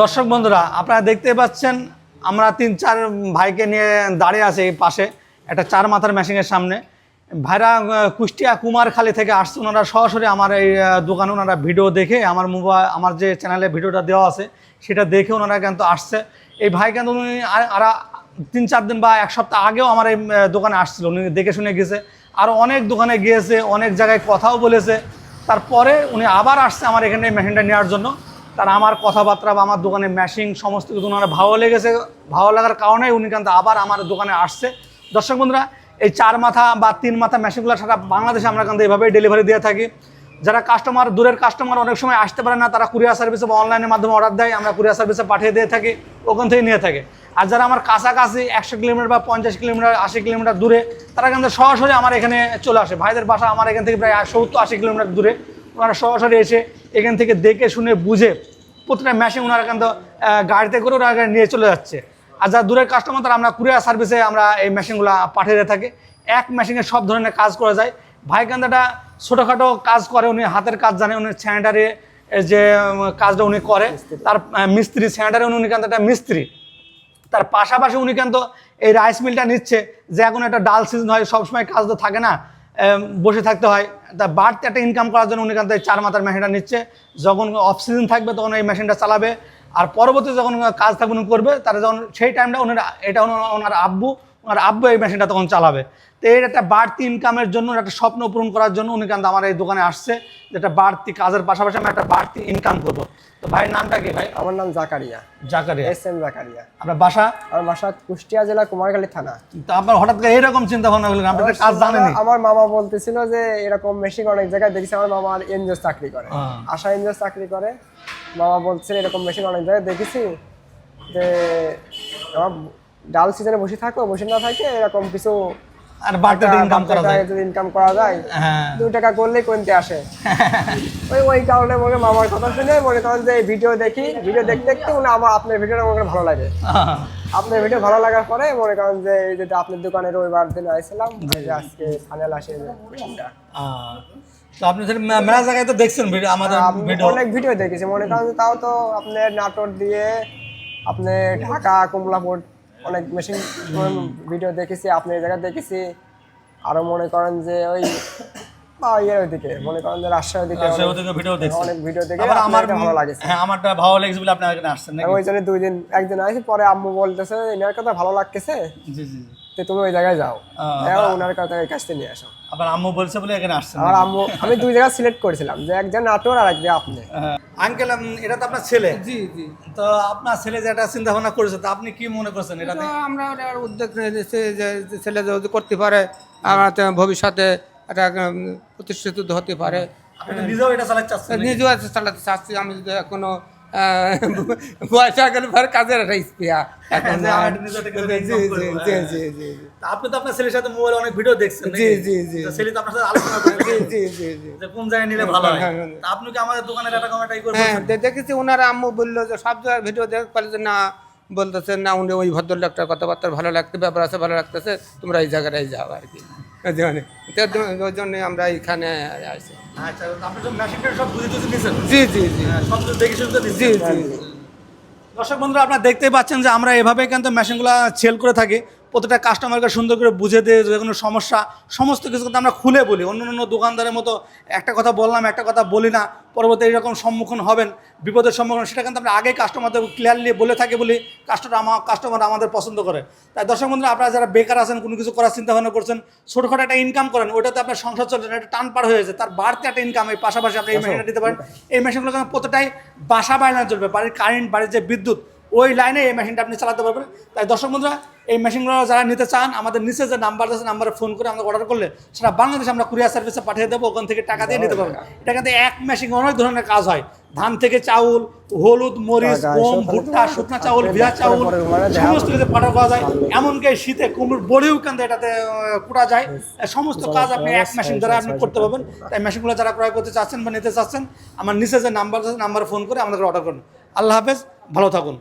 দর্শক বন্ধুরা, আপনারা দেখতে পাচ্ছেন, আমরা তিন চার ভাইকে নিয়ে দাঁড়িয়ে আছি এই পাশে, একটা চার মাথার মেশিনের সামনে। ভাইরা কুষ্টিয়া কুমারখালী থেকে আসছে, ওনারা সরাসরি আমার এই দোকানে ওনারা ভিডিও দেখে, আমার মোবাইল আমার যে চ্যানেলে ভিডিওটা দেওয়া আছে, সেটা দেখে ওনারা কিন্তু আসছে। এই ভাই কিন্তু উনি আর- তিন চার দিন বা এক সপ্তাহ আগেও আমার এই দোকানে আসছিল, উনি দেখে শুনে গেছে। আর অনেক দোকানে গিয়েছে, অনেক জায়গায় কথাও বলেছে। তারপরে উনি আবার আসছে আমার এখানে মেশিনটা নেওয়ার জন্য। তার আমার কথাবার্তা বা আমার দোকানে ম্যাশিং সমস্ত কিছু ওনার ভালো লেগেছে, ভালো লাগার কারণে উনি কিন্তু আবার আমার দোকানে আসছে। দর্শক বন্ধুরা, এই চার মাথা বা তিন মাথা মেশিনগুলো সারা বাংলাদেশে আমরা কিন্তু এইভাবেই ডেলিভারি দিয়ে থাকি। যারা কাস্টমার দূরের কাস্টমার অনেক সময় আসতে পারে না, তারা কুরিয়ার সার্ভিসে বা অনলাইনের মাধ্যমে অর্ডার দেয়, আমরা কুরিয়ার সার্ভিসে পাঠিয়ে দিয়ে থাকি, ওখান থেকে নিয়ে থাকে। আর যারা আমার কাছাকাছি একশো কিলোমিটার বা পঞ্চাশ কিলোমিটার, আশি কিলোমিটার দূরে, তারা কিন্তু সরাসরি আমার এখানে চলে আসে। ভাইদের বাসা আমার এখান থেকে প্রায় সত্তর আশি কিলোমিটার দূরে। ওনারা সরাসরি এসে এখান থেকে দেখে শুনে বুঝে প্রতিটা মেশিন ওনারা কিন্তু গাড়িতে করে ওরা নিয়ে চলে যাচ্ছে। আর যারা দূরের কাস্টমার তারা আমরা কুরিয়ার সার্ভিসে আমরা এই মেশিনগুলো পাঠিয়ে দিয়ে থাকি। এক মেশিনে সব ধরনের কাজ করা যায়। ভাই কিন্তু ছোটোখাটো কাজ করে উনি হাতের কাজ জানে উনি স্যানিটারি যে কাজটা উনি করে তার মিস্ত্রি স্যানিটারি উনি কিন্তু একটা মিস্ত্রি। তার পাশাপাশি উনি কিন্তু এই রাইস মিলটা নিচ্ছে যে এখন একটা ডাল সিজন হয় সবসময় কাজ তো থাকে না। বসে থাকতে হয়। তা বাড়তি একটা ইনকাম করার জন্য উনি কিন্তু চার মাথার মেশিনটা নিচ্ছে। যখন অফ সিজন থাকবে তখন এই মেশিনটা চালাবে। আর পরবর্তী যখন কাজ থাকবে উনি করবে, তারা যখন সেই টাইমটা ওনার এটা ওনার আব্বু ওনার আব্বু এই মেশিনটা তখন চালাবে। তো এর একটা বাড়তি ইনকামের জন্য একটা স্বপ্ন পূরণ করার জন্য উনি কিন্তু আমার এই দোকানে আসছে যেটা বাড়তি কাজের পাশাপাশি আমি একটা বাড়তি ইনকাম করব। তো ভাইয়ের নামটা কি ভাই? আমার নাম Zakaria. Zakaria. S M Zakaria. আপনার বাসা? আমার বাসা কুষ্টিয়া জেলা কুমারখালী থানা। তো আপনার হঠাৎ করে এইরকম চিন্তা ভাবনা করলেন? আপনি একটা কাজ জানেনি আমার মামা বলতেছিল যে এরকম মেশিন অনেক জায়গায় দেখেছি আমার মামা এনজিও চাকরি করে। আশা এনজিও চাকরি করে। মামা বলছে এরকম মেশিন অনেক জায়গায় দেখেছি যে আমার ডাল সিজনে বসে থাকো বসে না থাকে এরকম কিছু আর বাড়তি ইনকাম করা যায়। যদি ইনকাম করা যায় হ্যাঁ। দু টাকা করলেই আসে। ওই ওই কারণে মনে মামার কথা শুনে মনে করেন যে ভিডিও দেখি ভিডিও দেখতে দেখতে মনে আমার আপনার ভিডিওটা মনে ভালো লাগে। আপনার ভিডিও ভালো লাগার পরে মনে করেন যে এই যে আপনার দোকানে রবিবার দিন আসছিলাম আজকে ফাইনাল আসে তো আপনি মেলা জায়গায় তো দেখছেন ভিডিও আমাদের ভিডিও অনেক ভিডিও দেখেছি। মনে করেন তাও তো আপনার নাটোর দিয়ে আপনি ঢাকা কমলাপুর অনেক মেশিন ভিডিও দেখেছি আপনি এই জায়গায় দেখেছি। আরও মনে করেন যে ওই বা ইয়ের ওইদিকে মনে করেন যে রাজশাহীর দিকে অনেক- ভিডিও দেখছেন অনেক ভিডিও দেখে আবার আমার আমার ভালো লাগেছে। হ্যাঁ আমারটা ভালো লেগেছে বলে আপনার এখানে আসছেন নাকি? ওই জন্য দুই দিন একদিন আসি পরে আম্মু বলতেছে এনার কথা ভালো লাগতেছে জি জি জি। তুমি ওই জায়গায় যাও। ওনার কথা কাছ থেকে নিয়ে আসো। আবার আম্মু বলছে বলে এখানে আসছেন আমার আম্মু আমি দুই জায়গা সিলেক্ট করেছিলাম যে একজন নাটোর আর একজন আপনি। আঙ্কেল এটা তো আপনার ছেলে। জি জি। তো আপনার ছেলে যে একটা চিন্তা ভাবনা করেছে তো আপনি কি মনে করছেন এটাতে আমরা উদ্যোগ নিয়েছি যে যে ছেলে যদি করতে পারে আমার ভবিষ্যতে একটা প্রতিষ্ঠিত হতে পারে। নিজেও এটা চালাতে চাচ্ছি। আমি যদি এখনও বয়স হয়ে গেলে পরে কাজের একটা স্পেয়া। আপনি তো আপনার ছেলের সাথে মোবাইলে অনেক ভিডিও দেখছেন জি, জি, জি। ছেলে তো আপনার সাথে আলোচনা জি জি জি জি। যে কোন জায়গায় নিলে ভালো হয়? হ্যাঁ। আপনি কি আমাদের দোকানের একটা কমেন্ট করবেন? হ্যাঁ দেখেছি ওনারা আম্মু বলল যে সব জায়গায় ভিডিও দেখে বলে যে না বলতেছে না উনি ওই ভদ্রলোকটার কথাবার্তা ভালো লাগতে ব্যাপার আছে ভালো লাগতেছে তোমরা এই জায়গাটায় যাও আর কি। ওই জন্যে। আমরা এখানে আসি। আচ্ছা জি জি জি। হ্যাঁ, সব তো দেখে শুনতে জি জি দর্শক বন্ধুরা আপনারা দেখতেই পাচ্ছেন যে আমরা এভাবে কিন্তু মেশিনগুলো সেল করে থাকি। প্রতিটা কাস্টমারকে সুন্দর করে বুঝে দিয়ে যে কোনো সমস্যা সমস্ত কিছু কিন্তু আমরা খুলে বলি। অন্য অন্য দোকানদারের মতো একটা কথা বললাম একটা কথা বলি না পরবর্তী এরকম সম্মুখীন হবেন বিপদের সম্মুখীন সেটা কিন্তু আমরা আগেই কাস্টমারদের ক্লিয়ারলি বলে থাকি বলি কাস্টমার আমার কাস্টমার আমাদের পছন্দ করে। তাই দর্শক বন্ধুরা আপনারা যারা বেকার আছেন কোনো কিছু করার চিন্তা ভাবনা করছেন ছোটোখাটো একটা ইনকাম করেন ওটাতে আপনার সংসার চলছে না, একটা টান পার হয়ে যাচ্ছে তার বাড়তি একটা ইনকাম এই পাশাপাশি আপনি এই মেশিনটা দিতে পারেন। এই মেশিনগুলো কিন্তু প্রত্যেকটাই বাসা বাইরে চলবে বাড়ির কারেন্ট বাড়ির যে বিদ্যুৎ ওই লাইনে এই মেশিনটা আপনি চালাতে পারবেন। তাই দর্শক বন্ধুরা এই মেশিনগুলো যারা নিতে চান আমাদের নিচে যে নাম্বার আছে নাম্বারে ফোন করে আমাদের অর্ডার করলে সেটা বাংলাদেশে আমরা কুরিয়ার সার্ভিসে পাঠিয়ে দেবো ওখান থেকে টাকা দিয়ে নিতে পারবেন। এটা কিন্তু এক মেশিন অনেক ধরনের কাজ হয়। ধান থেকে চাউল হলুদ মরিচ গম ভুট্টা শুকনা চাউল ভিজা চাউল সমস্ত কিছু পাঠা করা যায়। এমনকি শীতে কুমড়োর বড়িও কিন্তু এটাতে কুটা যায়। সমস্ত কাজ আপনি এক মেশিন দ্বারা আপনি করতে পারবেন। তাই মেশিনগুলো যারা ক্রয় করতে চাচ্ছেন বা নিতে চাচ্ছেন আমার নিচে যে নাম্বার আছে নাম্বারে ফোন করে আমাদের অর্ডার করুন। আল্লাহ হাফেজ ভালো থাকুন।